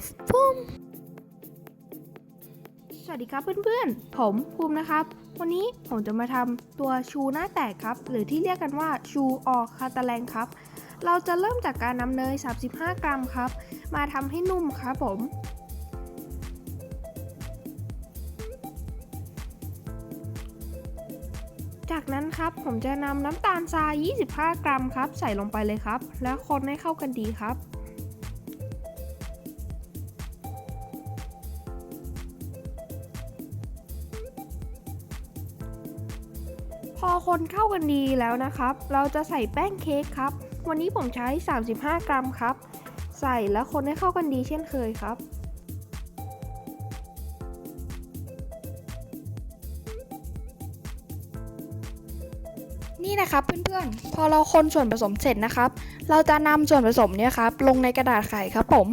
ฟภูมิ สวัสดีครับเพื่อนๆ ผมภูมินะครับ วันนี้ผมจะมาทำตัวชูหน้าแตกครับ หรือที่เรียกกันว่าชูออคาตาแลงครับ เราจะเริ่มจากการนำเนย 35 กรัมครับ มาทำให้นุ่มครับผมจากนั้นครับผมจะนำน้ำตาลทราย 25 กรัมครับ ใส่ลงไปเลยครับ แล้วคนให้เข้ากันดีครับ คนเข้ากันดีแล้วนะครับ เราจะใส่แป้งเค้กครับ วันนี้ผมใช้ 35 กรัมครับ ใส่แล้วคนให้เข้ากันดีเช่นเคยครับนี่นะครับเพื่อนๆ พอเราคนส่วนผสมเสร็จนะครับ เราจะนำส่วนผสมเนี่ยครับลงในกระดาษไขครับผม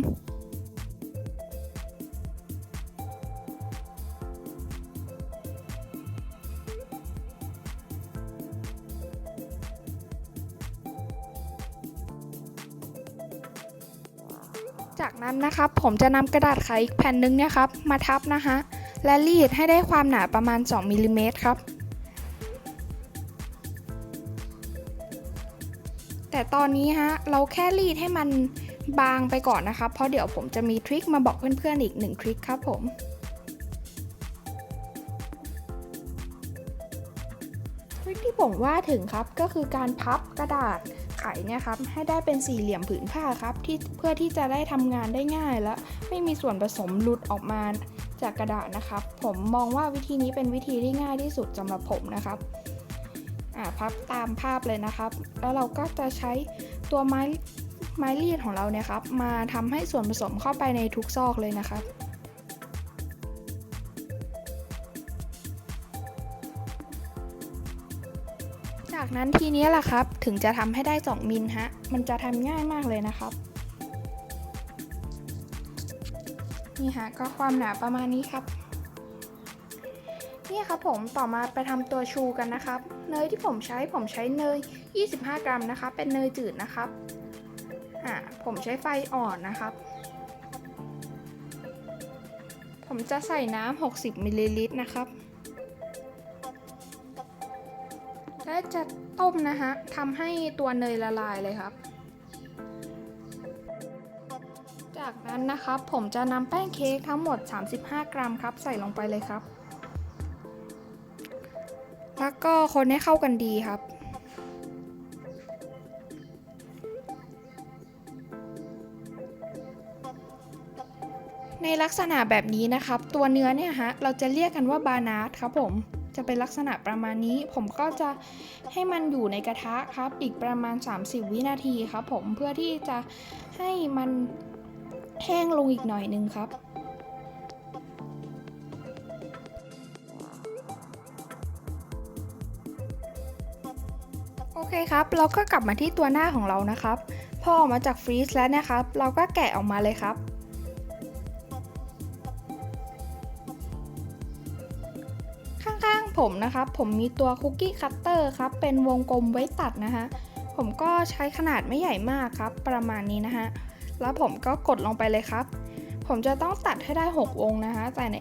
จากนั้นนะครับผมจะนำกระดาษไขอีกแผ่นนึงเนี่ยครับมาทับนะฮะและรีดให้ได้ความหนาประมาณ 2มิลลิเมตรครับ แต่ตอนนี้ฮะเราแค่รีดให้มันบางไปก่อนนะครับ เพราะเดี๋ยวผมจะมีทริคมาบอกเพื่อนๆอีกหนึ่งทริคครับผมทริคที่ผมว่าถึงครับก็คือการพับกระดาษ เนี่ยครับให้ได้เป็นสี่เหลี่ยมผืนผ้าครับที่เพื่อที่จะได้ทำงานได้ง่ายและไม่มีส่วนผสมหลุดออกมาจากกระดาษนะครับ ผมมองว่าวิธีนี้เป็นวิธีที่ง่ายที่สุดสำหรับผมนะครับอ่าพับตามภาพเลยนะครับ แล้วเราก็จะใช้ตัวไม้ไม้รีดของเราเนี่ยครับมาทำให้ส่วนผสมเข้าไปในทุกซอกเลยนะครับ จากนั้นทีนี้แหละครับ ถึงจะทำให้ได้ 2 มิลฮะ มันจะทำง่ายมากเลยนะครับ นี่ฮะก็ความหนาประมาณนี้ครับ นี่ครับผมต่อมาไปทำตัวชูกันนะครับ เนยที่ผมใช้ผมใช้เนย 25 กรัมนะคะ เป็นเนยจืดนะครับ อ่าผมใช้ไฟอ่อนนะครับ ผมจะใส่น้ำ60มิลลิลิตรนะครับ และจะต้มนะฮะทำให้ตัวเนยละลายเลยครับ จากนั้นนะครับผมจะนำแป้งเค้กทั้งหมด 35 กรัมครับ ใส่ลงไปเลยครับ แล้วก็คนให้เข้ากันดีครับในลักษณะแบบนี้นะครับ ตัวเนื้อเนี่ยฮะ เราจะเรียกกันว่าบานาร์ครับผม จะเป็นลักษณะประมาณนี้ ผมก็จะให้มันอยู่ในกระทะครับ อีกประมาณ 30 วินาทีครับ ผมเพื่อที่จะให้มันแห้งลงอีกหน่อยนึงครับโอเคครับ เราก็กลับมาที่ตัวหน้าของเรานะครับ พอออกมาจากฟรีซแล้วนะครับ เราก็แกะออกมาเลยครับ ผมนะครับผมมีตัวคุกกี้คัตเตอร์ครับ เป็นวงกลมไว้ตัดนะฮะผมก็ใช้ขนาดไม่ใหญ่มากครับ ประมาณนี้นะฮะแล้วผมก็กดลงไปเลยครับ ผมจะต้องตัดให้ได้6วงนะฮะแต่ใน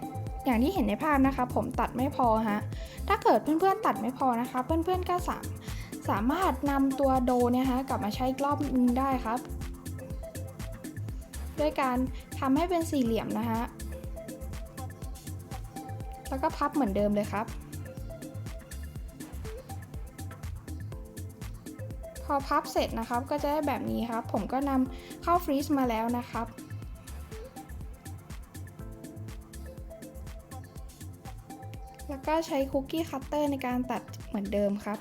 อย่างที่เห็นในภาพนะคะ ผมตัดไม่พอฮะ ถ้าเกิดเพื่อนๆตัดไม่พอนะคะ เพื่อนๆก็สามสามารถนำตัวโดเนี่ยฮะกลับมาใช้อีกรอบนึงได้ครับ ด้วยการทำให้เป็นสี่เหลี่ยมนะฮะแล้วก็พับเหมือนเดิมเลยครับ พอพับเสร็จนะครับ ก็จะได้แบบนี้ครับ ผมก็นำเข้าฟรีซมาแล้วนะครับแล้วก็ใช้คุกกี้คัตเตอร์ในการตัดเหมือนเดิมครับ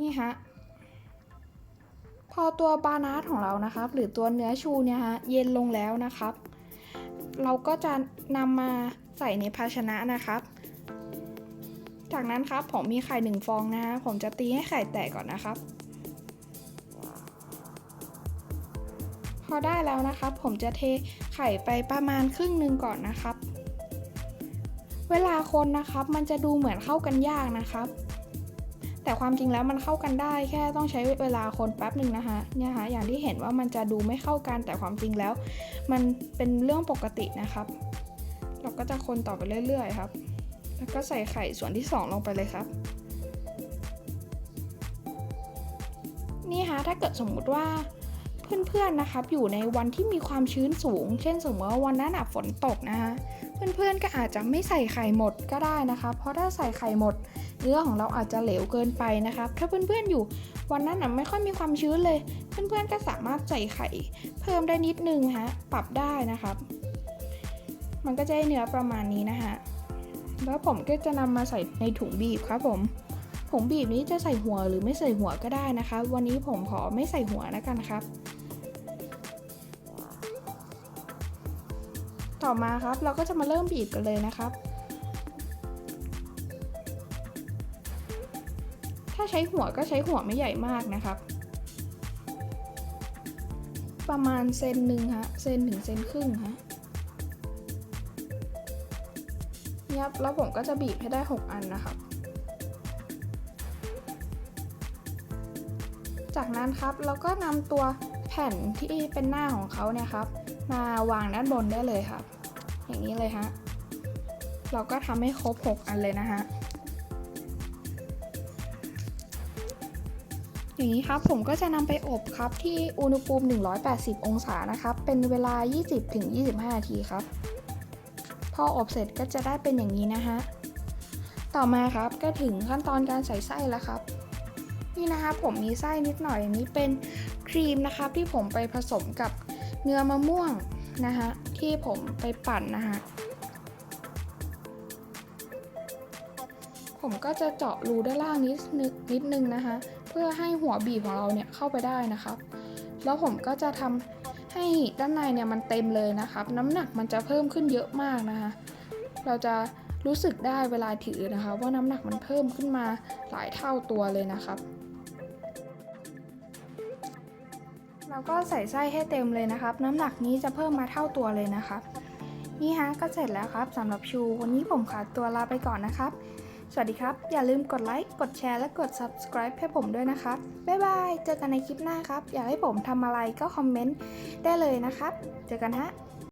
นี่ฮะ พอตัวบานาสของเรานะครับ หรือตัวเนื้อชูเนี่ยฮะเย็นลงแล้วนะครับ เราก็จะนำมาใส่ในภาชนะนะครับ จากนั้นครับผมมีไข่หนึ่งฟองนะฮะผมจะตีให้ไข่แตกก่อนนะครับ พอได้แล้วนะครับ ผมจะเทไข่ไปประมาณครึ่งหนึ่งก่อนนะครับ เวลาคนนะครับ มันจะดูเหมือนเข้ากันยากนะครับ แต่ความจริงแล้วมันเข้ากันได้แค่ต้องใช้เวลาคนแป๊บหนึ่งนะคะเนี่ยค่ะอย่างที่เห็นว่ามันจะดูไม่เข้ากันแต่ความจริงแล้ว มันเป็นเรื่องปกตินะครับ เราก็จะคนต่อไปเรื่อยๆครับ แล้วก็ใส่ไข่ส่วนที่ 2 ลงไปเลยครับนี่ฮะถ้าเกิดสมมุติว่าเพื่อนๆนะครับอยู่ในวันที่มีความชื้นสูง เช่นสมมติว่าวันนั้นฝนตกนะคะ เพื่อนๆก็อาจจะไม่ใส่ไข่หมดก็ได้นะคะ เพราะถ้าใส่ไข่หมด เนื้อของเราอาจจะเหลวเกินไปนะครับถ้าเพื่อนๆอยู่วันนั้นไม่ค่อยมีความชื้นเลย เพื่อนๆก็สามารถใส่ไข่เพิ่มได้นิดนึงฮะปรับได้นะครับ มันก็จะได้เนื้อประมาณนี้นะฮะแล้วผมก็จะนำมาใส่ในถุงบีบครับผมถุงบีบนี้จะใส่หัวหรือไม่ใส่หัวก็ได้นะคะ วันนี้ผมขอไม่ใส่หัวแล้วกันครับ ต่อมาครับ เราก็จะมาเริ่มบีบกันเลยนะครับ ถ้าใช้หัวก็ใช้หัวไม่ใหญ่มากนะครับ ประมาณเซนหนึ่งฮะเซนถึงเซนครึ่งฮะยับแล้วผมก็จะบีบให้ได้ 6 อันนะครับจากนั้นครับเราก็นำตัวแผ่นที่เป็นหน้าของเขาเนี่ยครับ มาวางด้านบนได้เลยครับ อย่างนี้เลยฮะ เราก็ทำให้ครบ 6 อันเลยนะฮะ อย่างนี้ครับผมก็จะนำไปอบครับที่อุณหภูมิ 180 องศานะครับ เป็นเวลา 20-25 นาทีครับ พออบเสร็จก็จะได้เป็นอย่างนี้นะฮะ ต่อมาครับก็ถึงขั้นตอนการใส่ไส้แล้วครับนี่นะครับผมมีไส้นิดหน่อยอันนี้เป็นครีมนะครับที่ผมไปผสมกับเนื้อมะม่วงนะฮะ ที่ผมไปปั่นนะฮะผมก็จะเจาะรูด้านล่างนิดนึงนิดนึงนะคะ เพื่อให้หัวบีบของเราเนี่ยเข้าไปได้นะครับ แล้วผมก็จะทำให้ด้านในเนี่ยมันเต็มเลยนะครับ น้ำหนักมันจะเพิ่มขึ้นเยอะมากนะคะ เราจะรู้สึกได้เวลาถือนะคะ ว่าน้ำหนักมันเพิ่มขึ้นมาหลายเท่าตัวเลยนะครับ เราก็ใส่ไส้ให้เต็มเลยนะครับ น้ำหนักนี้จะเพิ่มมาเท่าตัวเลยนะครับ นี่ฮะก็เสร็จแล้วครับสำหรับชู วันนี้ผมขอตัวลาไปก่อนนะครับ สวัสดีครับ อย่าลืมกดไลค์กดแชร์และกด subscribe ให้ผมด้วยนะครับ บ๊ายบาย เจอกันในคลิปหน้าครับ อยากให้ผมทำอะไรก็คอมเมนต์ได้เลยนะครับ เจอกันฮะ